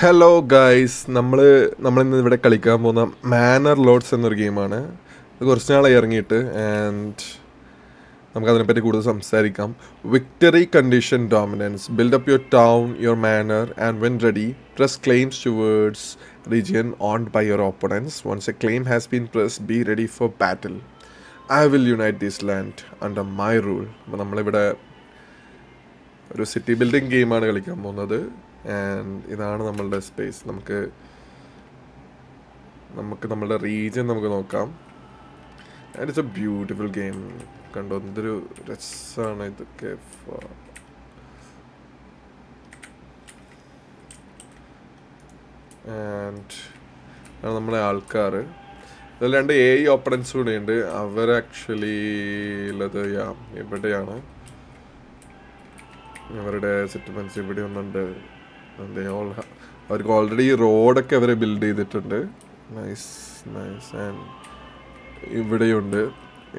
Hello guys നമ്മൾ നമ്മളിന്ന് ഇവിടെ കളിക്കാൻ പോകുന്ന മാനർ ലോഡ്സ് എന്നൊരു ഗെയിമാണ് ഇത് കുറച്ച് നാളായി ഇറങ്ങിയിട്ട് ആൻഡ് നമുക്കതിനെപ്പറ്റി കൂടുതൽ സംസാരിക്കാം. Victory condition dominance build up your town your manor and when ready press claims towards region own by your opponents once a claim has been press be ready for battle I will unite this land under my rule അപ്പോൾ നമ്മളിവിടെ ഒരു city building ഗെയിമാണ് കളിക്കാൻ പോകുന്നത്. And ഇതാണ് നമ്മളുടെ space നമുക്ക് നമുക്ക് നമ്മളുടെ റീജിയൻ നമുക്ക് നോക്കാം. And it's a beautiful game കണ്ടോ? എന്തൊരു രസമാണ് ഇതൊക്കെ. ആൻഡ് ആണ് നമ്മളെ ആൾക്കാർ. ഇതിൽ രണ്ട് എ ഐ ഓപ്പണൻസ് കൂടെ ഉണ്ട് അവർ ആക്ച്വലി ഉള്ളത് ഇവിടെയാണ്. അവരുടെ സെറ്റിൽമെന്റ്സ് ഇവിടെ ഒന്നുണ്ട് അവർക്ക് ഓൾറെഡി റോഡൊക്കെ അവർ ബിൽഡ് ചെയ്തിട്ടുണ്ട്. നൈസ് നൈസ് ആൻഡ് ഇവിടെയുണ്ട്.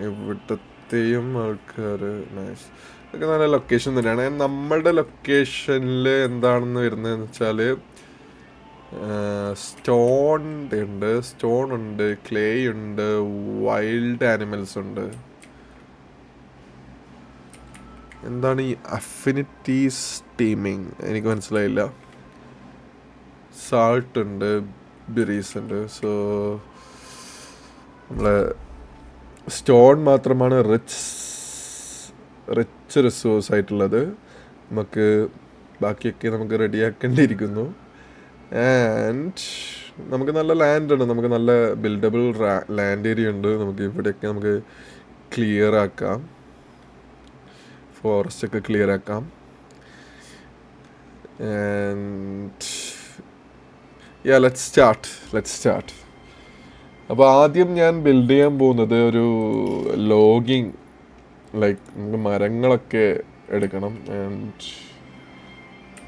ഇവിടത്തെയും ആൾക്കാർ നൈസ് ഇതൊക്കെ നല്ല ലൊക്കേഷൻ തന്നെയാണ്. നമ്മുടെ ലൊക്കേഷനിൽ എന്താണെന്ന് വരുന്നതെന്ന് വെച്ചാൽ സ്റ്റോൺ ഉണ്ട്. സ്റ്റോൺ ഉണ്ട് ക്ലേ ഉണ്ട് വൈൽഡ് ആനിമൽസ് ഉണ്ട്. എന്താണ് ഈ അഫിനിറ്റീസ് ടീമിങ് എനിക്ക് മനസ്സിലായില്ല. സാൾട്ട് ഉണ്ട് ബിറീസ് ഉണ്ട്. സോ നമ്മളെ സ്റ്റോൺ മാത്രമാണ് റിച്ച് റിച്ച് റിസോഴ്സ് ആയിട്ടുള്ളത്. നമുക്ക് ബാക്കിയൊക്കെ നമുക്ക് റെഡിയാക്കേണ്ടിയിരിക്കുന്നു. ആൻഡ് നമുക്ക് നല്ല ലാൻഡ് ഉണ്ട്. നമുക്ക് നല്ല ബിൽഡബിൾ ലാൻഡ് ഏരിയ ഉണ്ട്. നമുക്ക് ഇവിടെയൊക്കെ നമുക്ക് ക്ലിയർ ആക്കാം. ഫോറസ്റ്റ് ഒക്കെ ക്ലിയർ ആക്കാം. And yeah let start let start അപ്പോൾ ആദ്യം ഞാൻ ബിൽഡ് ചെയ്യാൻ പോകുന്നത് ഒരു ലോഗിങ് ലൈക്ക് നമുക്ക് മരങ്ങളൊക്കെ എടുക്കണം. ആൻഡ്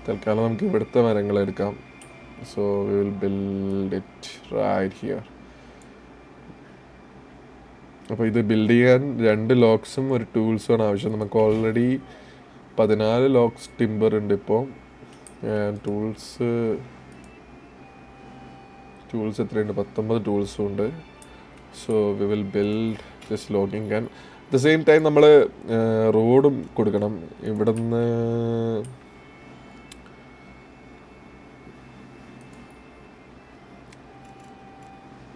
തൽക്കാലം നമുക്ക് ഇവിടുത്തെ മരങ്ങൾ എടുക്കാം. So will build it right here അപ്പോൾ ഇത് ബിൽഡ് ചെയ്യാൻ രണ്ട് ലോക്സും ഒരു ടൂൾസുമാണ് ആവശ്യം. നമുക്ക് ഓൾറെഡി പതിനാല് ലോക്സ് ടിമ്പർ ഉണ്ട് ഇപ്പോൾ ടൂൾസ് ടൂൾസ് എത്രയുണ്ട്? പത്തൊമ്പത് ടൂൾസും ഉണ്ട്. So we will build this logging and at the same time നമ്മൾ റോഡും കൊടുക്കണം. ഇവിടുന്ന്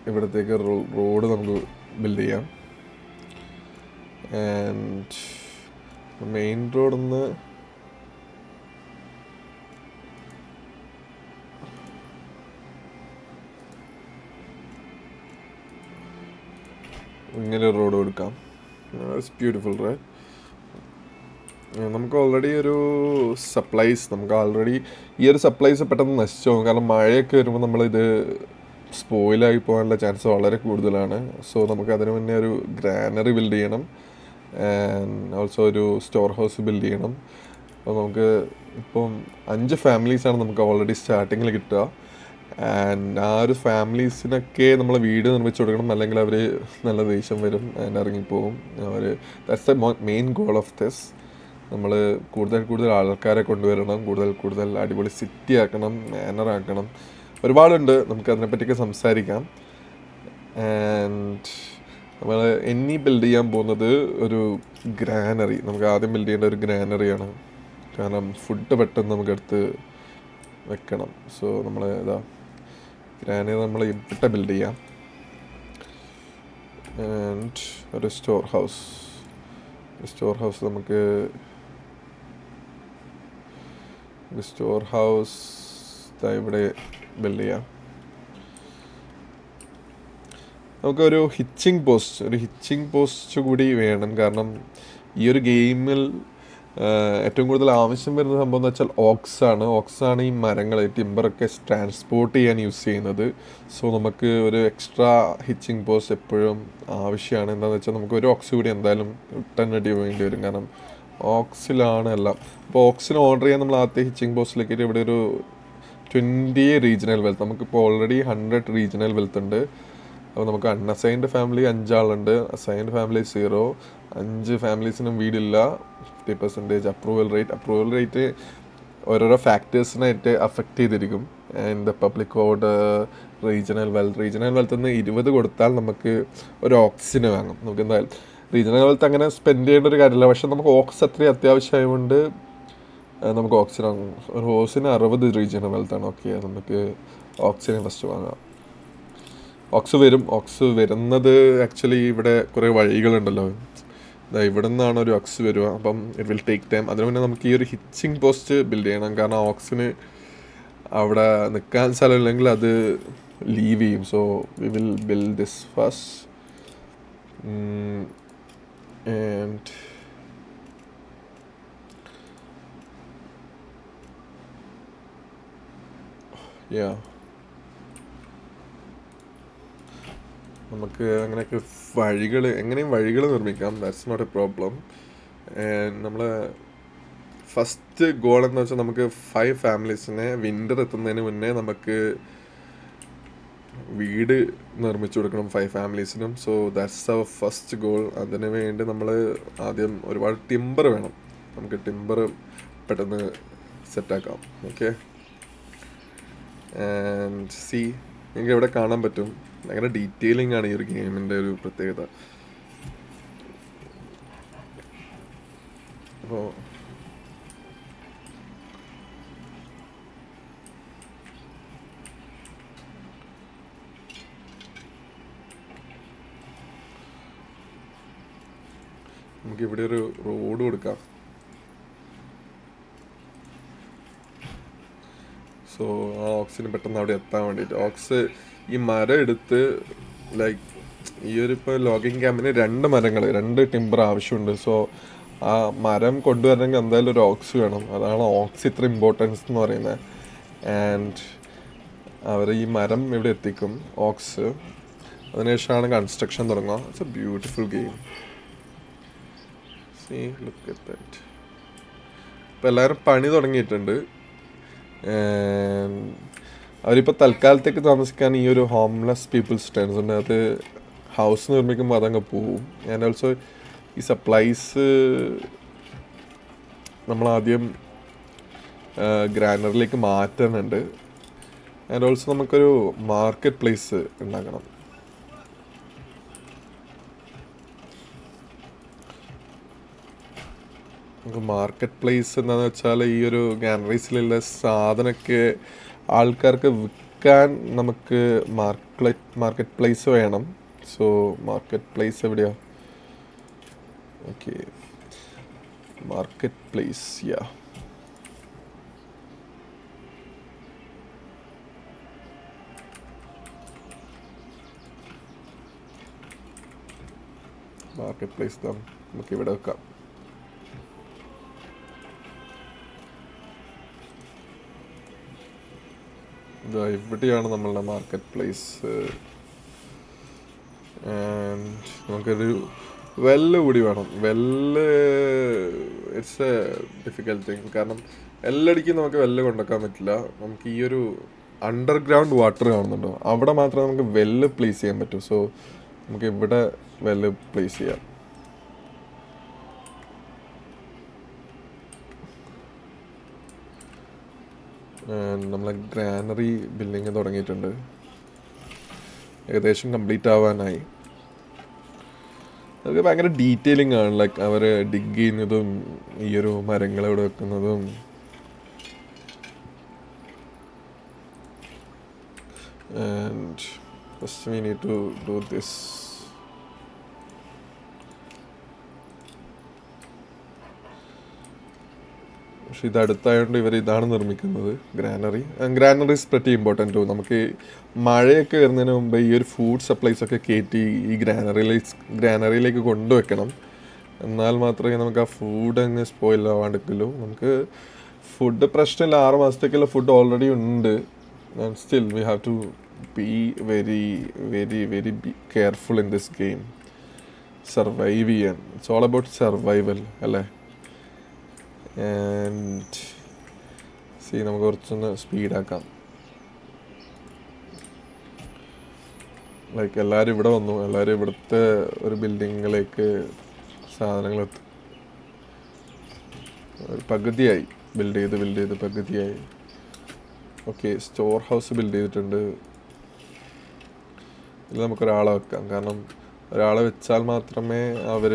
ഇവിടത്തേക്ക് റോഡ് നമുക്ക് ബിൽഡ് ചെയ്യാം. ആൻഡ് മെയിൻ റോഡിൽ നിന്ന് ഇങ്ങനെ ഒരു റോഡ് കൊടുക്കാം. ഇറ്റ്സ് ബ്യൂട്ടിഫുൾ റൈറ്റ് നമുക്ക് ഓൾറെഡി ഒരു സപ്ലൈസ് നമുക്ക് ഓൾറെഡി ഈ ഒരു സപ്ലൈസ് പെട്ടെന്ന് നശിച്ചു പോകും കാരണം മഴയൊക്കെ വരുമ്പോൾ നമ്മളിത് സ്പോയിലായി പോകാനുള്ള ചാൻസ് വളരെ കൂടുതലാണ്. സോ നമുക്ക് അതിന് മുന്നേ ഒരു ഗ്രാനറി ബിൽഡ് ചെയ്യണം. ആൻഡ് ഓൾസോ ഒരു സ്റ്റോർ ഹൗസ് ബിൽഡ് ചെയ്യണം. അപ്പോൾ നമുക്ക് ഇപ്പം അഞ്ച് ഫാമിലീസാണ് നമുക്ക് ഓൾറെഡി സ്റ്റാർട്ടിങ്ങിൽ കിട്ടുക. ആൻഡ് ആ ഒരു ഫാമിലീസിനൊക്കെ നമ്മൾ വീട് നിർമ്മിച്ചു കൊടുക്കണം. അല്ലെങ്കിൽ അവർ നല്ല ദേഷ്യം വരും ആൻഡ് ഇറങ്ങിപ്പോവും. അവർ that's the main goal of this നമ്മൾ കൂടുതൽ കൂടുതൽ ആൾക്കാരെ കൊണ്ടുവരണം. കൂടുതൽ കൂടുതൽ അടിപൊളി സിറ്റി ആക്കണം മാനർ ആക്കണം. ഒരുപാടുണ്ട്. നമുക്ക് അതിനെപ്പറ്റിയൊക്കെ സംസാരിക്കാം. ആൻഡ് നമ്മൾ എന്നി ബിൽഡ് ചെയ്യാൻ പോകുന്നത് ഒരു ഗ്രാനറി നമുക്ക് ആദ്യം ബിൽഡ് ചെയ്യേണ്ട ഒരു ഗ്രാനറിയാണ് കാരണം ഫുഡ് പെട്ടെന്ന് നമുക്കെടുത്ത് വെക്കണം. സോ നമ്മൾ ഇതാ ഗ്രാനറി നമ്മൾ ഇവിടെ ബിൽഡ് ചെയ്യാം. ആൻഡ് ഒരു സ്റ്റോർ ഹൗസ് സ്റ്റോർ ഹൗസ് നമുക്ക് സ്റ്റോർ ഹൗസ് ഇവിടെ ബിൽഡ് ചെയ്യാം. നമുക്കൊരു ഹിച്ചിങ് പോസ്റ്റ് ഒരു ഹിച്ചിങ് പോസ്റ്റ് കൂടി വേണം. കാരണം ഈ ഒരു ഗെയിമിൽ ഏറ്റവും കൂടുതൽ ആവശ്യം വരുന്ന സംഭവം എന്ന് വെച്ചാൽ ഓക്സ് ആണ്. ഓക്സ് ആണ് ഈ മരങ്ങൾ ടിമ്പറൊക്കെ ട്രാൻസ്പോർട്ട് ചെയ്യാൻ യൂസ് ചെയ്യുന്നത്. സോ നമുക്ക് ഒരു എക്സ്ട്രാ ഹിച്ചിങ് പോസ്റ്റ് എപ്പോഴും ആവശ്യമാണ്. എന്താണെന്ന് വെച്ചാൽ നമുക്ക് ഒരു ഓക്സ് കൂടി എന്തായാലും അടി വേണ്ടി വരും. കാരണം ഓക്സിലാണ് എല്ലാം. അപ്പോൾ ഓക്സിന് ഓർഡർ ചെയ്യാൻ നമ്മൾ ആദ്യത്തെ ഹിച്ചിങ് പോസ്റ്റിലേക്ക് ഇവിടെ ഒരു ട്വന്റി റീജിയണൽ വെൽത്ത് നമുക്കിപ്പോൾ ഓൾറെഡി ഹൺഡ്രഡ് റീജിയണൽ വെൽത്ത് ഉണ്ട്. അപ്പോൾ നമുക്ക് അൺഅസൈൻഡ് ഫാമിലി അഞ്ചാളുണ്ട്. അസൈൻഡ് ഫാമിലി സീറോ അഞ്ച് ഫാമിലീസിനും വീടില്ല. Fifty percentage approval rate approval rate ഓരോരോ ഫാക്ടേഴ്സിനായിട്ട് അഫക്റ്റ് ചെയ്തിരിക്കും. And public order regional wealth regional wealth നിന്ന് ഇരുപത് കൊടുത്താൽ നമുക്ക് ഒരു ഓക്സിന് വാങ്ങും. നമുക്ക് എന്തായാലും റീജിയണൽ വെൽത്ത് അങ്ങനെ സ്പെൻഡ് ചെയ്യേണ്ട ഒരു കാര്യമില്ല. പക്ഷെ നമുക്ക് ഓക്സ് അത്രയും അത്യാവശ്യമായതുകൊണ്ട് നമുക്ക് ഓക്സിജൻ വാങ്ങും. ഒരു ഹോസിന് അറുപത് റീജിയണൽ വെൽത്താണ് ഓക്കെ നമുക്ക് ഓക്സിജൻ ഫസ്റ്റ് വാങ്ങാം. ഓക്സ് വരും. ഓക്സ് വരുന്നത് ആക്ച്വലി ഇവിടെ കുറേ വഴികളുണ്ടല്ലോ. ഇവിടെ നിന്നാണ് ഒരു ഓക്സ് വരിക. അപ്പം ഇറ്റ് വിൽ ടേക്ക് ടൈം അതിന് മുന്നേ നമുക്ക് ഈ ഒരു ഹിച്ചിങ് പോസ്റ്റ് ബിൽഡ് ചെയ്യണം. കാരണം ഓക്സിന് അവിടെ നിൽക്കാൻ സ്ഥലമില്ലെങ്കിൽ അത് ലീവ് ചെയ്യും. So we will build this first and yeah നമുക്ക് അങ്ങനെയൊക്കെ വഴികൾ എങ്ങനെയും വഴികൾ നിർമ്മിക്കാം. ദാറ്റ്സ് നോട്ട് എ പ്രോബ്ലം നമ്മൾ ഫസ്റ്റ് ഗോൾ എന്ന് വെച്ചാൽ നമുക്ക് ഫൈവ് ഫാമിലീസിനെ വിന്റർ എത്തുന്നതിന് മുന്നേ നമുക്ക് വീട് നിർമ്മിച്ചു കൊടുക്കണം five ഫാമിലീസിനും so that's our first goal അതിന് വേണ്ടി നമ്മൾ ആദ്യം ഒരുപാട് ടിമ്പർ വേണം. നമുക്ക് ടിമ്പർ പെട്ടെന്ന് സെറ്റാക്കാം ഓക്കെ ആൻഡ് സി നിങ്ങൾക്ക് എവിടെ കാണാൻ പറ്റും? ഭയങ്കര ഡീറ്റെയിലിംഗ് ആണ് ഈ ഒരു ഗെയിമിന്റെ ഒരു പ്രത്യേകത. അപ്പോൾ നമുക്ക് ഇവിടെ ഒരു റോഡ് കൊടുക്കാം. സോ ആ ഓക്സിന് പെട്ടെന്ന് അവിടെ എത്താൻ വേണ്ടിയിട്ട്. ഓക്സ് ഈ മരം എടുത്ത് ലൈക്ക് ഈ ഒരു ഇപ്പോൾ ലോഗിങ് ക്യാമ്പിന് രണ്ട് മരങ്ങൾ രണ്ട് ടിമ്പർ ആവശ്യമുണ്ട്. സോ ആ മരം കൊണ്ടുവരണമെങ്കിൽ എന്തായാലും ഒരു ഓക്സ് വേണം. അതാണ് ഓക്സ് ഇത്ര ഇമ്പോർട്ടൻസ് എന്ന് പറയുന്നത്. ആൻഡ് അവർ ഈ മരം ഇവിടെ എത്തിക്കും ഓക്സ് അതിനുശേഷമാണ് കൺസ്ട്രക്ഷൻ തുടങ്ങുക. It's a beautiful game see look at that എല്ലാവരും പണി തുടങ്ങിയിട്ടുണ്ട്. അവരിപ്പോൾ തൽക്കാലത്തേക്ക് താമസിക്കാൻ ഈ ഒരു ഹോംലെസ് പീപ്പിൾസ് ടെൻസ് ഉണ്ട്. അത് ഹൗസ് നിർമ്മിക്കുമ്പോൾ അതങ്ങ് പോവും. ആൻഡ് ഓൾസോ ഈ സപ്ലൈസ് നമ്മളാദ്യം ഗ്രാനറിലേക്ക് മാറ്റുന്നുണ്ട്. ആൻഡ് ഓൾസോ നമുക്കൊരു മാർക്കറ്റ് പ്ലേസ് ഉണ്ടാക്കണം. നമുക്ക് മാർക്കറ്റ് പ്ലേസ് എന്താണെന്ന് വെച്ചാൽ ഈ ഒരു ഗാലറീസിലുള്ള സാധനമൊക്കെ ആൾക്കാർക്ക് വിൽക്കാൻ നമുക്ക് മാർക്കറ്റ് മാർക്കറ്റ് പ്ലേസ് വേണം. സോ മാർക്കറ്റ് പ്ലേസ് എവിടെയാ? Okay market place yeah market place നമുക്ക് ഇവിടെ വെക്കാം. ഇതാ ഇവിടെയാണ് നമ്മളുടെ മാർക്കറ്റ് പ്ലേസ് ആൻഡ് നമുക്കൊരു വെല്ല് കൂടി വേണം. Well it's a difficult thing കാരണം എല്ലടിക്കും നമുക്ക് വെല്ല് കൊണ്ടുവെക്കാൻ പറ്റില്ല. നമുക്ക് ഈ ഒരു അണ്ടർഗ്രൗണ്ട് വാട്ടർ കാണുന്നുണ്ടോ? അവിടെ മാത്രമേ നമുക്ക് വെല്ല് പ്ലേസ് ചെയ്യാൻ പറ്റൂ. സോ നമുക്ക് ഇവിടെ വെല്ല് പ്ലേസ് ചെയ്യാം. നമ്മളെ ഗ്രാനറി ബിൽഡിങ് തുടങ്ങിയിട്ടുണ്ട്. ഏകദേശം കംപ്ലീറ്റ് ആവാനായി. അതൊക്കെ ഭയങ്കര ഡീറ്റെയിലിംഗ് ആണ്. ലൈക്ക് അവർ ഡിഗ് ചെയ്യുന്നതും ഈ ഒരു മരങ്ങൾ ഇവിടെ വെക്കുന്നതും. And first we need to do this പക്ഷെ ഇത് അടുത്തായതുകൊണ്ട് ഇവർ ഇതാണ് നിർമ്മിക്കുന്നത്. Granary granary is pretty important to നമുക്ക് മഴയൊക്കെ വരുന്നതിന് മുമ്പ് ഈ ഒരു ഫുഡ് സപ്ലൈസ് ഒക്കെ കയറ്റി ഈ ഗ്രാനറിയിലേക്ക് ഗ്രാനറിയിലേക്ക് കൊണ്ടുവെക്കണം. എന്നാൽ മാത്രമേ നമുക്ക് ആ ഫുഡ് അങ്ങ് സ്പോയിൽ ആവാണ്ടിക്കുള്ളൂ നമുക്ക് ഫുഡ് പ്രശ്നമില്ല. ആറ് മാസത്തേക്കുള്ള ഫുഡ് ഓൾറെഡി ഉണ്ട്. And still we have to be very very very be careful in this game survive ചെയ്യാൻ. ഇറ്റ്സ് ഓൾ അബൌട്ട് സർവൈവൽ അല്ലേ? ആൻഡ് സി നമുക്ക് കുറച്ചൊന്ന് സ്പീഡാക്കാം ലൈക്ക് എല്ലാവരും ഇവിടെ വന്നു. എല്ലാവരും ഇവിടുത്തെ ഒരു ബിൽഡിങ്ങിലേക്ക് സാധനങ്ങൾ എത്തും. പകുതിയായി. ബിൽഡ് ചെയ്ത് ബിൽഡ് ചെയ്ത് പകുതിയായി. ഓക്കെ സ്റ്റോർ ഹൗസ് ബിൽഡ് ചെയ്തിട്ടുണ്ട്. ഇതിൽ നമുക്കൊരാളെ വെക്കാം. കാരണം ഒരാളെ വെച്ചാൽ മാത്രമേ അവർ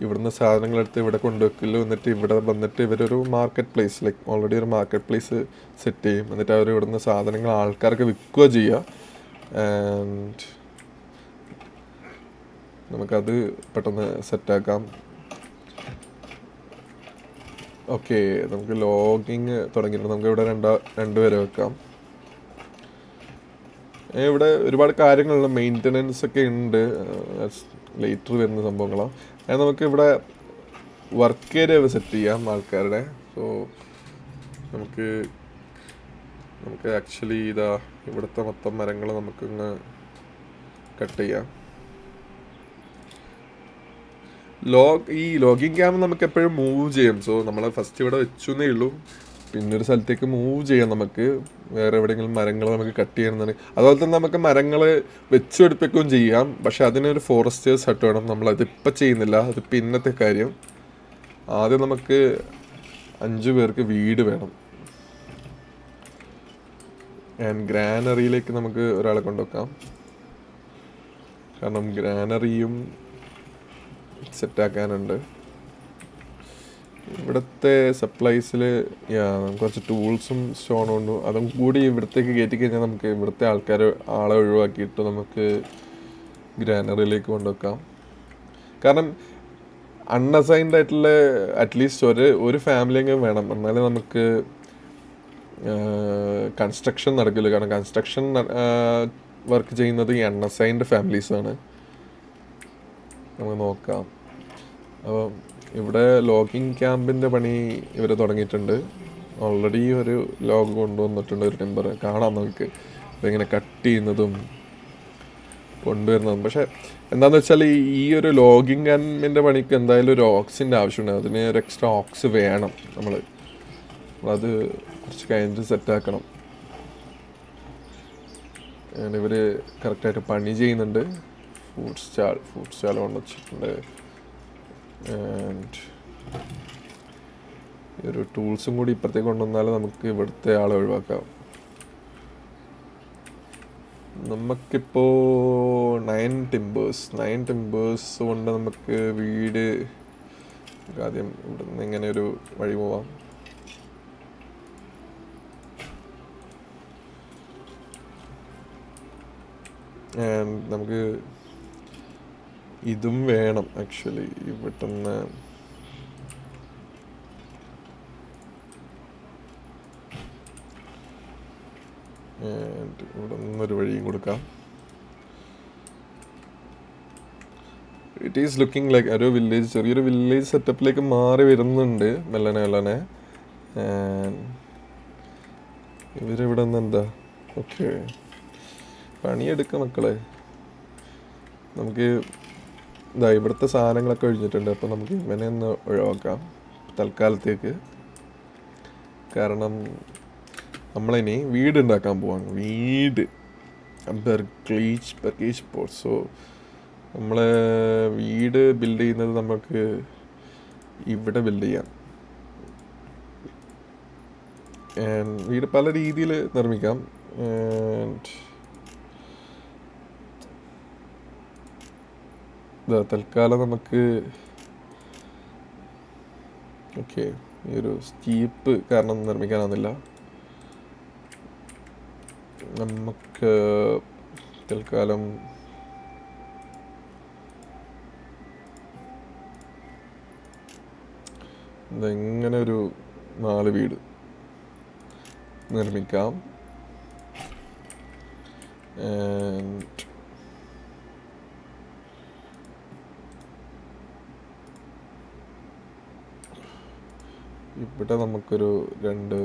ഇവിടുന്ന് സാധനങ്ങളെടുത്ത് ഇവിടെ കൊണ്ടുവെക്കുള്ളൂ എന്നിട്ട് ഇവിടെ വന്നിട്ട് ഇവരൊരു മാർക്കറ്റ് പ്ലേസ് ലൈക്ക് ഓൾറെഡി ഒരു മാർക്കറ്റ് പ്ലേസ് സെറ്റ് ചെയ്യും. എന്നിട്ട് അവർ ഇവിടുന്ന് സാധനങ്ങൾ ആൾക്കാർക്ക് വിൽക്കുക ചെയ്യുക ആൻഡ് നമുക്കത് പെട്ടെന്ന് സെറ്റാക്കാം ഓക്കെ നമുക്ക് ലോഗിങ് തുടങ്ങിയിട്ടുണ്ട്. നമുക്ക് ഇവിടെ രണ്ടാ രണ്ടുപേരെ വെക്കാം. ഇവിടെ ഒരുപാട് കാര്യങ്ങളുണ്ട്. മെയിന്റനൻസ് ഒക്കെ ഉണ്ട്. ലേറ്റർ വരുന്ന സംഭവങ്ങളാണ് അത് നമുക്ക് ഇവിടെ വർക്ക് ഏരിയ സെറ്റ് ചെയ്യാം ആൾക്കാരുടെ. സോ നമുക്ക് നമുക്ക് ആക്ച്വലി ഇതാ ഇവിടുത്തെ മൊത്തം മരങ്ങൾ നമുക്കിങ്ങ് കട്ട് ചെയ്യാം. ലോഗ് ഈ ലോഗിങ് ക്യാമ്പ് നമുക്ക് എപ്പോഴും മൂവ് ചെയ്യാം. സോ നമ്മൾ ഫസ്റ്റ് ഇവിടെ വെച്ചു എന്നേ ഉള്ളൂ. പിന്നെ ഒരു സ്ഥലത്തേക്ക് മൂവ് ചെയ്യാം നമുക്ക്. വേറെ എവിടെയെങ്കിലും മരങ്ങൾ നമുക്ക് കട്ട് ചെയ്യണം അതുപോലെ തന്നെ നമുക്ക് മരങ്ങൾ വെച്ച് പിടിപ്പിക്കുകയും ചെയ്യാം. പക്ഷെ അതിനൊരു ഫോറസ്റ്റേഴ്സ് ഹട്ട് വേണം. നമ്മൾ അതിപ്പോൾ ചെയ്യുന്നില്ല. അത് പിന്നത്തെ കാര്യം. ആദ്യം നമുക്ക് അഞ്ചു പേർക്ക് വീട് വേണം. ആൻഡ് ഗ്രാനറിയിലേക്ക് നമുക്ക് ഒരാളെ കൊണ്ടുവെക്കാം. കാരണം ഗ്രാനറിയും സെറ്റാക്കാനുണ്ട് ഇവിടുത്തെ സപ്ലൈസിൽ കുറച്ച് ടൂൾസും സ്റ്റോണും ഉണ്ട്. അതും കൂടി ഇവിടത്തേക്ക് കയറ്റി കഴിഞ്ഞാൽ നമുക്ക് ഇവിടുത്തെ ആൾക്കാർ ആളെ ഒഴിവാക്കിയിട്ട് നമുക്ക് ഗ്രാനറിയിലേക്ക് കൊണ്ടുവെക്കാം. കാരണം അൺഅസൈൻഡ് ആയിട്ടുള്ള അറ്റ്ലീസ്റ്റ് ഒരു ഒരു ഫാമിലി ഫാമിലിയെങ്കിലും വേണം. എന്നാലേ നമുക്ക് കൺസ്ട്രക്ഷൻ നടക്കില്ല. കാരണം കൺസ്ട്രക്ഷൻ വർക്ക് ചെയ്യുന്നത് ഈ അൺഅസൈൻഡ് ഫാമിലീസാണ് നമുക്ക് നോക്കാം. അപ്പോൾ ഇവിടെ ലോഗിങ് ക്യാമ്പിന്റെ പണി ഇവർ തുടങ്ങിയിട്ടുണ്ട്. ഓൾറെഡി ഒരു ലോഗ് കൊണ്ടുവന്നിട്ടുണ്ട് ഒരു ടെമ്പർ. കാണാം നമുക്ക്. ഇങ്ങനെ കട്ട് ചെയ്യുന്നതും കൊണ്ടുവരുന്നതും. പക്ഷേ എന്താണെന്ന് വെച്ചാൽ ഈ ഒരു ലോഗിങ് ക്യാമ്പിന്റെ പണിക്ക് എന്തായാലും ഒരു ഓക്സിന്റെ ആവശ്യമുണ്ട്. അതിന് ഒരു എക്സ്ട്രാ ഓക്സ് വേണം നമ്മൾ അത് കുറച്ച് കഴിഞ്ഞിട്ട് സെറ്റാക്കണം. ഇവർ കറക്റ്റായിട്ട് പണി ചെയ്യുന്നുണ്ട്. ഫുഡ് സ്റ്റാൾ ഫുഡ് സ്റ്റാൾ കൊണ്ട് വെച്ചിട്ടുണ്ട് ആൻഡ് ഈ ഒരു ടൂൾസും കൂടി ഇപ്പുറത്തേക്ക് കൊണ്ടുവന്നാൽ നമുക്ക് ഇവിടുത്തെ ആളെ ഒഴിവാക്കാം. നമുക്കിപ്പോൾ നയൻ ടിമ്പേഴ്സ് നയൻ ടിമ്പേഴ്സ് കൊണ്ട് നമുക്ക് വീട് ആദ്യം ഇവിടെ നിന്ന് ഇങ്ങനെ ഒരു വഴി പോവാം. നമുക്ക് ഇതും വേണം ആക്ച്വലി ഇവിടുന്ന് ഇവിടെ നിന്നൊരു വഴിയും കൊടുക്കാം. ഇറ്റ് ഈസ് ലുക്കിംഗ് ലൈക്ക് ഒരു വില്ലേജ് ചെറിയൊരു വില്ലേജ് സെറ്റപ്പിലേക്ക് മാറി വരുന്നുണ്ട്. മെല്ലനെ മെല്ലനെ. ഇവരിവിടെ നിന്ന് എന്താ? ഓക്കെ പണിയെടുക്ക മക്കളെ. നമുക്ക് ഇതാ ഇവിടുത്തെ സാധനങ്ങളൊക്കെ ഒഴിഞ്ഞിട്ടുണ്ട്. അപ്പോൾ നമുക്ക് ഇവനെ ഒന്ന് ഒഴിവാക്കാം. തൽക്കാലത്തേക്ക്. കാരണം നമ്മളിനി വീട് ഉണ്ടാക്കാൻ പോവാണ്. വീട്. ബെർക്ലീച്ച് ബെർഗ്ലീച്ച് പോർട്ട്. സോ നമ്മൾ വീട് ബിൽഡ് ചെയ്യുന്നത് നമുക്ക് ഇവിടെ ബിൽഡ് ചെയ്യാം. വീട് പല രീതിയിൽ നിർമ്മിക്കാം. And തൽക്കാലം നമുക്ക് ഓക്കെ ഈ ഒരു സ്റ്റീപ്പ് കാരണം നിർമ്മിക്കാനാവുന്നില്ല. നമുക്ക് തൽക്കാലം ഇതെങ്ങനെ ഒരു നാല് വീട് നിർമ്മിക്കാം. And ഇവിടെ നമുക്കൊരു രണ്ട്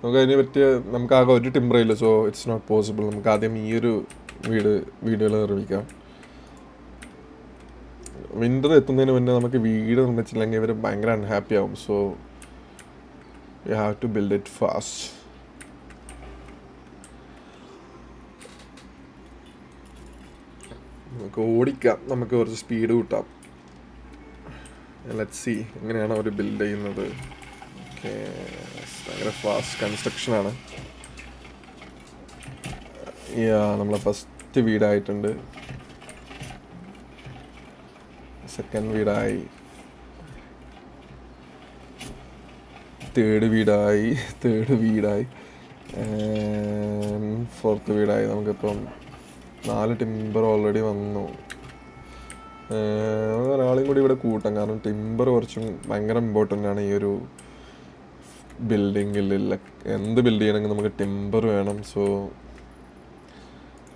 നമുക്ക് അതിനെ പറ്റിയ നമുക്ക് ആകെ ഒരു ടിമ്പറേ ഇല്ല സോ ഇറ്റ്സ് നോട്ട് പോസിബിൾ നമുക്ക് ആദ്യം ഈ ഒരു വീട് വീടുകൾ നിർമ്മിക്കാം. വിന്റർ എത്തുന്നതിന് മുന്നേ നമുക്ക് വീട് നിർമ്മിച്ചില്ലെങ്കിൽ ഇവർ ഭയങ്കര അൺഹാപ്പി ആവും. So you have to build it fast നമുക്ക് ഓടിക്കാം. നമുക്ക് കുറച്ച് സ്പീഡ് കൂട്ടാം. ലെറ്റ് സി എങ്ങനെയാണ് അവർ ബിൽഡ് ചെയ്യുന്നത്? ഭയങ്കര ഫാസ്റ്റ് കൺസ്ട്രക്ഷനാണ് യാ നമ്മളെ ഫസ്റ്റ് വീടായിട്ടുണ്ട്. സെക്കൻഡ് വീടായി. തേർഡ് വീടായി. തേർഡ് വീടായി. ഫോർത്ത് വീടായി നമുക്കിപ്പം നാല് ടിമ്പർ ഓൾറെഡി വന്നു. ഒരാളെയും കൂടി ഇവിടെ കൂട്ടാം. കാരണം ടിമ്പർ കുറച്ചും ഭയങ്കര ഇമ്പോർട്ടന്റ് ആണ് ഈ ഒരു ബിൽഡിങ്ങിൽ എന്ത് ബിൽഡ് ചെയ്യണമെങ്കിൽ നമുക്ക് ടിമ്പർ വേണം. സോ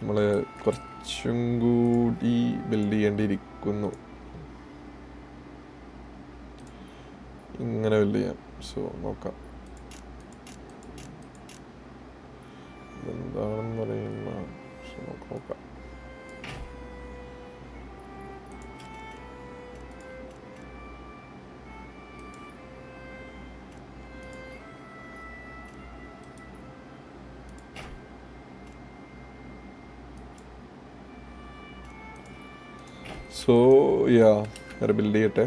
നമ്മൾ കുറച്ചും കൂടി ബിൽഡ് ചെയ്യേണ്ടിയിരിക്കുന്നു. ഇങ്ങനെ ബിൽഡ് ചെയ്യാം. സോ നോക്കാം. എന്താണെന്ന് പറയുന്ന സോ നമുക്ക് നോക്കാം സോ യാ ഒരു ചെയ്യട്ടെ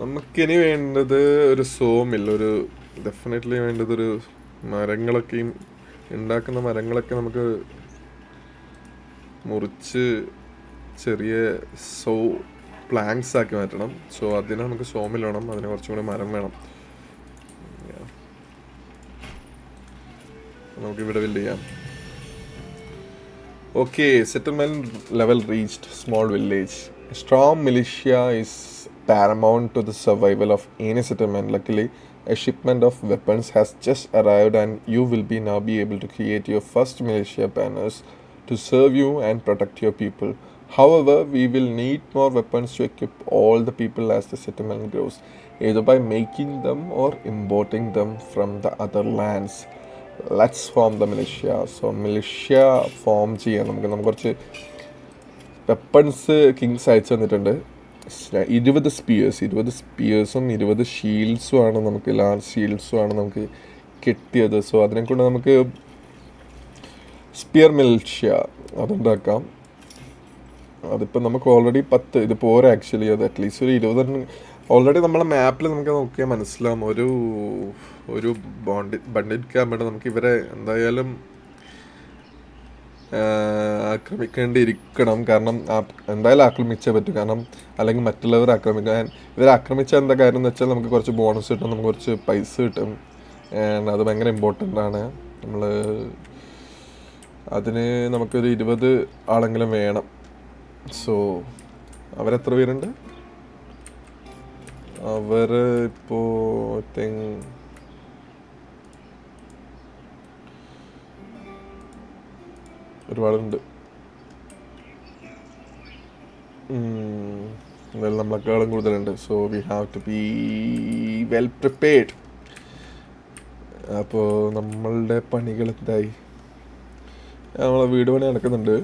നമുക്കിനി വേണ്ടത് ഒരു സോമിൽ ഒരു ഡെഫിനറ്റ്ലി വേണ്ടത് ഒരു മരങ്ങളൊക്കെയും ഉണ്ടാക്കുന്ന മരങ്ങളൊക്കെ നമുക്ക് മുറിച്ച് ചെറിയ സോ പ്ലാങ്ക്സ് ആക്കി മാറ്റണം. സോ അതിന് നമുക്ക് സോമിൽ വേണം അതിന് കുറച്ചും കൂടി മരം വേണം. നമുക്ക് ഇവിടെ ബിൽഡ് ചെയ്യാം. Okay settlement level reached small village strong militia is paramount to the survival of any settlement. Luckily, a shipment of weapons has just arrived, and you will be now be able to create your first militia banners to serve you and protect your people. However, we will need more weapons to equip all the people as the settlement grows, either by making them or importing them from the other lands. Let's form the militia. So, militia form ചെയ്യാൻ നമുക്ക് നമുക്ക് കുറച്ച് weapons Kings അയച്ചു തന്നിട്ടുണ്ട് ഇരുപത് spheres ഇരുപത് സ്പിയേഴ്സും ഇരുപത് ഷീൽഡ്സും ആണ് നമുക്ക് ലാർജ് ഷീൽഡ്സും ആണ് നമുക്ക് കിട്ടിയത്. സോ അതിനെ കൊണ്ട് നമുക്ക് സ്പിയർ മിൽഷ്യ അതുണ്ടാക്കാം. അതിപ്പോൾ നമുക്ക് ഓൾറെഡി പത്ത് ഇത് പോരാ ആക്ച്വലി അത് അറ്റ്ലീസ്റ്റ് ഒരു ഇരുപതെണ്ണം ഓൾറെഡി നമ്മളെ മാപ്പിൽ നമുക്ക് നോക്കിയാൽ മനസ്സിലാവും. ഒരു ഒരു ബോണ്ടി ബണ്ടിറ്റ് ക്യാമ്പ് നമുക്ക് ഇവരെ എന്തായാലും ആക്രമിക്കേണ്ടിയിരിക്കണം. കാരണം എന്തായാലും ആക്രമിച്ചേ പറ്റൂ. കാരണം അല്ലെങ്കിൽ മറ്റുള്ളവർ ആക്രമിക്കാൻ ഇവർ ആക്രമിച്ച എന്താ കാര്യം എന്ന് വെച്ചാൽ നമുക്ക് കുറച്ച് ബോണസ് കിട്ടും നമുക്ക് കുറച്ച് പൈസ കിട്ടും. ആൻഡ് അത് ഭയങ്കര ഇമ്പോർട്ടന്റ് ആണ്. നമ്മൾ അതിന് നമുക്കൊരു ഇരുപത് ആളെങ്കിലും വേണം. സോ അവരെത്ര പേരുണ്ട്? അവർ ഇപ്പോൾ തിങ്ക് ഒരുപാടുണ്ട്. എന്തായാലും നമ്മളെക്കാളും കൂടുതലുണ്ട്. So we have to be well prepared അപ്പോൾ നമ്മളുടെ പണികൾ എന്തായി? നമ്മളെ വീട് പണി നടക്കുന്നുണ്ട്.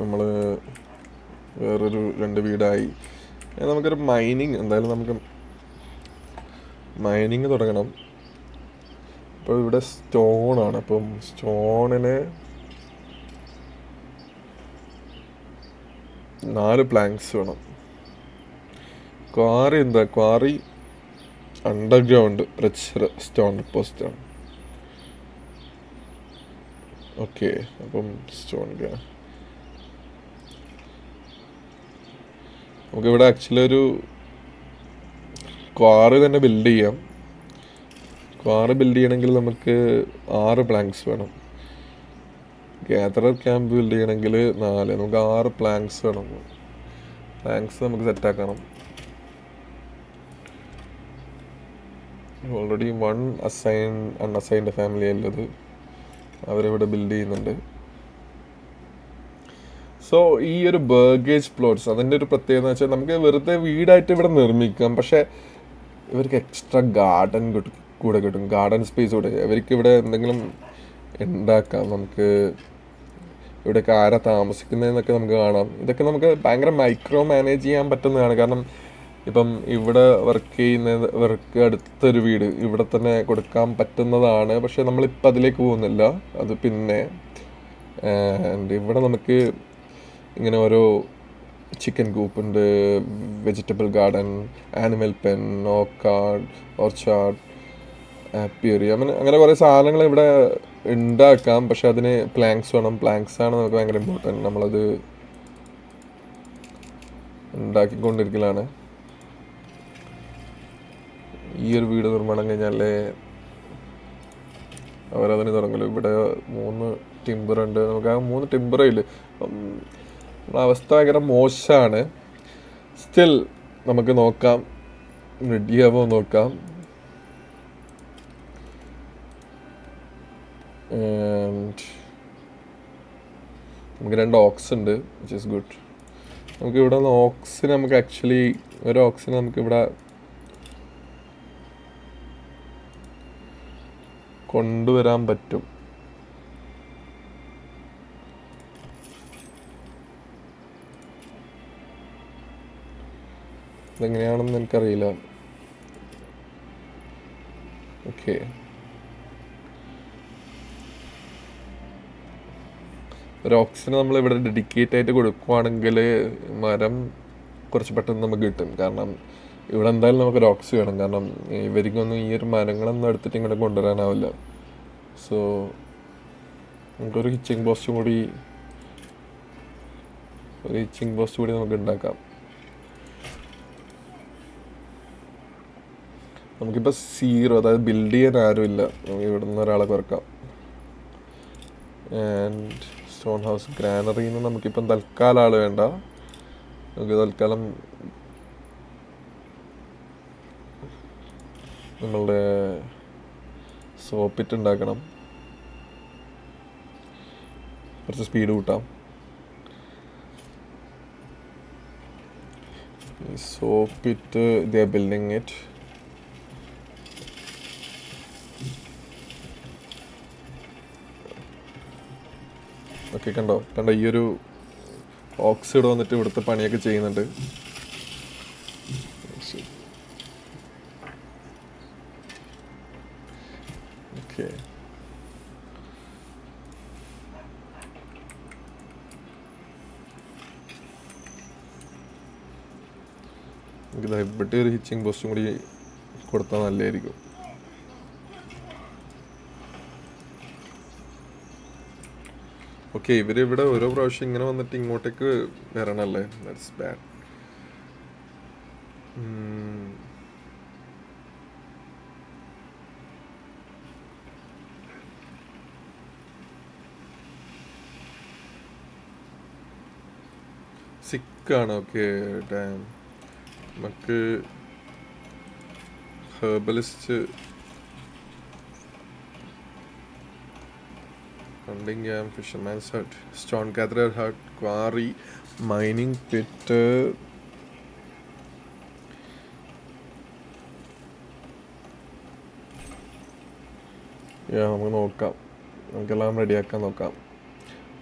നമ്മൾ വേറൊരു രണ്ട് വീടായി. നമുക്കൊരു മൈനിങ് എന്തായാലും നമുക്ക് മൈനിങ് തുടങ്ങണം. അപ്പോൾ ഇവിടെ സ്റ്റോണാണ് അപ്പം സ്റ്റോണിന് നാല് പ്ലാങ്ക്സ് വേണം. ക്വാറി എന്താ? ക്വാറി അണ്ടർഗ്രൗണ്ട് പ്രച്ചർ സ്റ്റോൺ ഡെപ്പോസിറ്റാണ് ഓക്കെ അപ്പം സ്റ്റോൺ നമുക്കിവിടെ ആക്ച്വലി ഒരു ക്വാറി തന്നെ ബിൽഡ് ചെയ്യാം. ക്വാറി ബിൽഡ് ചെയ്യണമെങ്കിൽ നമുക്ക് ആറ് പ്ലാങ്ക്സ് വേണം. ഗ്യാദറർ ക്യാമ്പ് ബിൽഡ് ചെയ്യണമെങ്കിൽ നാല് നമുക്ക് ആറ് പ്ലാങ്ക്സ് വേണം. പ്ലാങ്ക്സ് നമുക്ക് സെറ്റാക്കണം already one assign unassigned family ഉള്ളത് അവരിവിടെ ബിൽഡ് ചെയ്യുന്നുണ്ട്. സോ ഈ ഒരു ബർഗേജ് പ്ലോട്ട്സ് അതിന്റെ ഒരു പ്രത്യേകത എന്ന് വെച്ചാൽ നമുക്ക് വെറുതെ വീടായിട്ട് ഇവിടെ നിർമ്മിക്കാം. പക്ഷേ ഇവർക്ക് എക്സ്ട്രാ ഗാർഡൻ കൂടെ കിട്ടും ഗാർഡൻ സ്പേസ് കൂടെ. ഇവർക്ക് ഇവിടെ എന്തെങ്കിലും ഉണ്ടാക്കാം നമുക്ക് ഇവിടെയൊക്കെ ആരാ താമസിക്കുന്നതെന്നൊക്കെ നമുക്ക് കാണാം. ഇതൊക്കെ നമുക്ക് ഭയങ്കര മൈക്രോ മാനേജ് ചെയ്യാൻ പറ്റുന്നതാണ്. കാരണം ഇപ്പം ഇവിടെ വർക്ക് ചെയ്യുന്നവർക്ക് അടുത്തൊരു വീട് ഇവിടെ തന്നെ കൊടുക്കാൻ പറ്റുന്നതാണ്. പക്ഷെ നമ്മളിപ്പോൾ അതിലേക്ക് പോകുന്നില്ല. അത് പിന്നെ ഇവിടെ നമുക്ക് ഇങ്ങനെ ഓരോ chicken കൂപ്പുണ്ട് vegetable garden animal pen orchard orchard apiary അങ്ങനെ അങ്ങനെ കുറേ സാധനങ്ങൾ ഇവിടെ ഉണ്ടാക്കാം. പക്ഷെ അതിന് പ്ലാങ്ക്സ് വേണം. പ്ലാങ്ക്സ് ആണ് നമുക്ക് ഭയങ്കര ഇമ്പോർട്ടന്റ് നമ്മളത് ഉണ്ടാക്കിക്കൊണ്ടിരിക്കലാണ്. ഈ ഒരു വീട് നിർമ്മാണം കഴിഞ്ഞാലേ അവരതിന് തുടങ്ങലും? ഇവിടെ മൂന്ന് ടിമ്പർ ഉണ്ട്. നമുക്ക് ആ മൂന്ന് ടിമ്പറേ ഇല്ല? അവസ്ഥ ഭയങ്കര മോശമാണ്. സ്റ്റിൽ നമുക്ക് നോക്കാം. റെഡിയാവോ നോക്കാം. നമുക്ക് രണ്ട് ഓക്സ് ഉണ്ട് വിച്ച് ഇസ് ഗുഡ് നമുക്ക് ഇവിടെ നിന്ന് ഓക്സിന് നമുക്ക് ആക്ച്വലി ഒരു ഓക്സിന് നമുക്ക് ഇവിടെ കൊണ്ടുവരാൻ പറ്റും. ഇതെങ്ങനെയാണെന്ന് എനിക്കറിയില്ല. ഓക്കെ ഒരു ഓക്സിജൻ നമ്മൾ ഇവിടെ ഡെഡിക്കേറ്റ് ആയിട്ട് കൊടുക്കുവാണെങ്കിൽ മരം കുറച്ച് പെട്ടെന്ന് നമുക്ക് കിട്ടും. കാരണം ഇവിടെ എന്തായാലും നമുക്കൊരു ഓക്സിജൻ വേണം. കാരണം ഇവർക്കൊന്നും ഈ ഒരു മരങ്ങളൊന്നും എടുത്തിട്ട് ഇങ്ങോട്ട് കൊണ്ടുവരാനാവില്ല. സോ നമുക്കൊരു ഹിച്ചിങ് പോസ്റ്റും കൂടി ഒരു ഹിച്ചിങ് പോസ്റ്റ് കൂടി നമുക്ക് ഉണ്ടാക്കാം. നമുക്കിപ്പോൾ സീറോ അതായത് ബിൽഡ് ചെയ്യാൻ ആരുമില്ല. നമുക്ക് ഇവിടെ നിന്ന് ഒരാളെ കുറക്കാം. ആൻഡ് സ്റ്റോൺ ഹൗസ് ഗ്രാനറിയിൽ നിന്ന് നമുക്കിപ്പം തൽക്കാലം ആൾ വേണ്ട. നമുക്ക് തൽക്കാലം നമ്മളുടെ സോപ്പിറ്റ് ഉണ്ടാക്കണം. കുറച്ച് സ്പീഡ് കൂട്ടാം. സോപ്പിറ്റ് ദ ബിൽഡിങ് ഇറ്റ് ഓക്കെ കണ്ടോ? കണ്ടോ ഈ ഒരു ഓക്സിഡ് വന്നിട്ട് ഇവിടുത്തെ പണിയൊക്കെ ചെയ്യുന്നുണ്ട്. ഇവിടെ ഒരു ഹിച്ചിങ് പോസ്റ്റും കൂടി കൊടുത്താൽ നല്ലതായിരിക്കും. ഓക്കെ ഇവിടെ ഓരോ പ്രാവശ്യം ഇങ്ങനെ വന്നിട്ട് ഇങ്ങോട്ടേക്ക് വരണല്ലേ? ദാറ്റ്സ് ബാഡ് സിക്കാണ് ഓക്കെ ഡാം നമുക്ക് herbalist camp fisherman's hut stone Gatherer hut quarry mining uh, നമുക്ക് നോക്കാം. നമുക്കെല്ലാം റെഡിയാക്കാൻ നോക്കാം.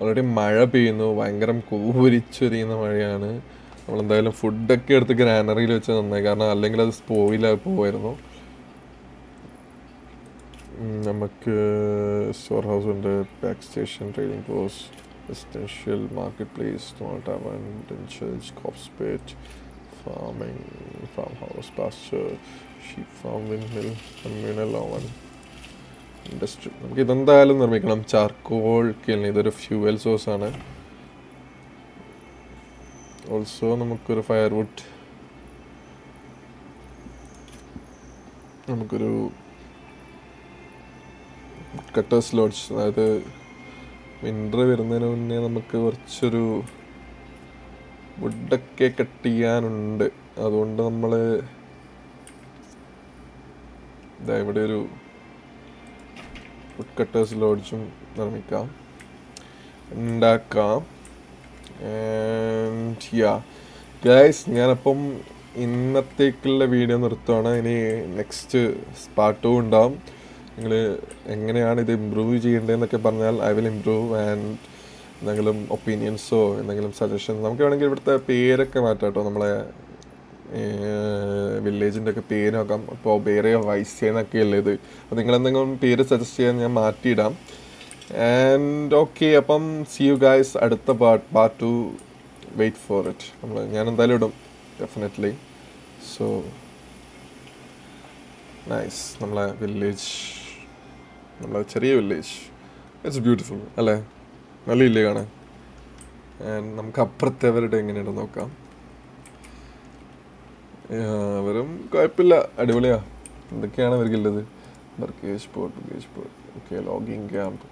ഓൾറെഡി മഴ പെയ്യുന്നു. ഭയങ്കര കൂരിച്ചൊരിയുന്ന മഴയാണ്. നമ്മളെന്തായാലും ഫുഡൊക്കെ എടുത്ത് ഗ്രാനറിയിൽ വെച്ച് നന്നായി കാരണം അല്ലെങ്കിൽ അത് സ്പോയിലായി പോവായിരുന്നു. ഉം, നമുക്ക് സ്റ്റോർ ഹൗസ് ഉണ്ട് back station trading post residential market place small town ഡെൻഷൽസ് കോപ്സ്പേറ്റ് farming farm house pasture sheep farm windmill communal oven industry നമുക്ക് ഇതെന്തായാലും നിർമ്മിക്കണം. ചാർക്കോൾ കിളിന് ഇതൊരു ഫ്യൂവൽ സോഴ്സ് ആണ്. ഓൾസോ നമുക്കൊരു ഫയർവുഡ് നമുക്കൊരു കട്ടേഴ്സ് ലോഡ്ജ് അതായത് വിന്റർ വരുന്നതിന് മുന്നേ നമുക്ക് കുറച്ചൊരു വുഡൊക്കെ കട്ട് ചെയ്യാനുണ്ട് അതുകൊണ്ട് നമ്മൾ ഇതാ ഇവിടെ ഒരു വുഡ് കട്ടേഴ്സ് ലോഡ്ജും നിർമ്മിക്കാം. ഉണ്ടാക്കാം. യാ ഗൈസ് ഞാനപ്പം ഇന്നത്തേക്കുള്ള വീഡിയോ നിർത്തുവാണ്. ഇനി നെക്സ്റ്റ് പാർട്ടും ഉണ്ടാവും. നിങ്ങൾ എങ്ങനെയാണ് ഇത് ഇമ്പ്രൂവ് ചെയ്യേണ്ടതെന്നൊക്കെ പറഞ്ഞാൽ ഐ വിൽ ഇമ്പ്രൂവ് ആൻഡ് എന്തെങ്കിലും ഒപ്പീനിയൻസോ എന്തെങ്കിലും സജഷൻസ് നമുക്ക് വേണമെങ്കിൽ ഇവിടുത്തെ പേരൊക്കെ മാറ്റാം കേട്ടോ നമ്മളെ വില്ലേജിന്റെ ഒക്കെ പേര് നോക്കാം. ഇപ്പോൾ വേറെ വൈസ് എന്നൊക്കെ അല്ലേ ഇത്. അപ്പോൾ നിങ്ങളെന്തെങ്കിലും പേര് സജസ്റ്റ് ചെയ്യാൻ ഞാൻ മാറ്റിയിടാം. ആൻഡ് ഓക്കെ അപ്പം സി യു ഗായ്സ് അടുത്ത part part two wait for it നമ്മൾ ഞാൻ എന്തായാലും ഇടും ഡെഫിനറ്റ്ലി സോ നൈസ് നമ്മളെ വില്ലേജ് നമ്മളെ ചെറിയ വില്ലേജ് ഇറ്റ്സ് ബ്യൂട്ടിഫുൾ അല്ലേ? നല്ല ഇല്ലേ കാണാൻ നമുക്ക് അപ്പുറത്തവരുടെ എങ്ങനെയാണ് നോക്കാം. അവരും കുഴപ്പമില്ല. അടിപൊളിയാ. എന്തൊക്കെയാണ് അവർക്കുള്ളത് burgage port burgage port okay logging camp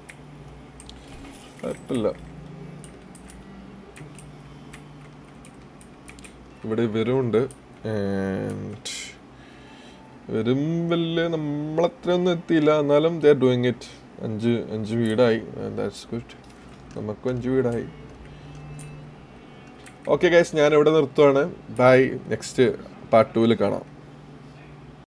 കുഴപ്പമില്ല. ഇവിടെ ഇവരും ഉണ്ട്. ആൻഡ് ഇവരും വലിയ നമ്മളത്രയൊന്നും എത്തിയില്ല. എന്നാലും ദേ ഡൂയിങ് ഇറ്റ് അഞ്ച് അഞ്ച് വീടായി. ദാറ്റ്സ് ഗുഡ് നമുക്കും അഞ്ച് വീടായി. ഓക്കെ ഗൈസ് ഞാൻ ഇവിടെ നിർത്തുവാണ്. ബൈ നെക്സ്റ്റ് പാർട്ട് ടൂവിൽ കാണാം.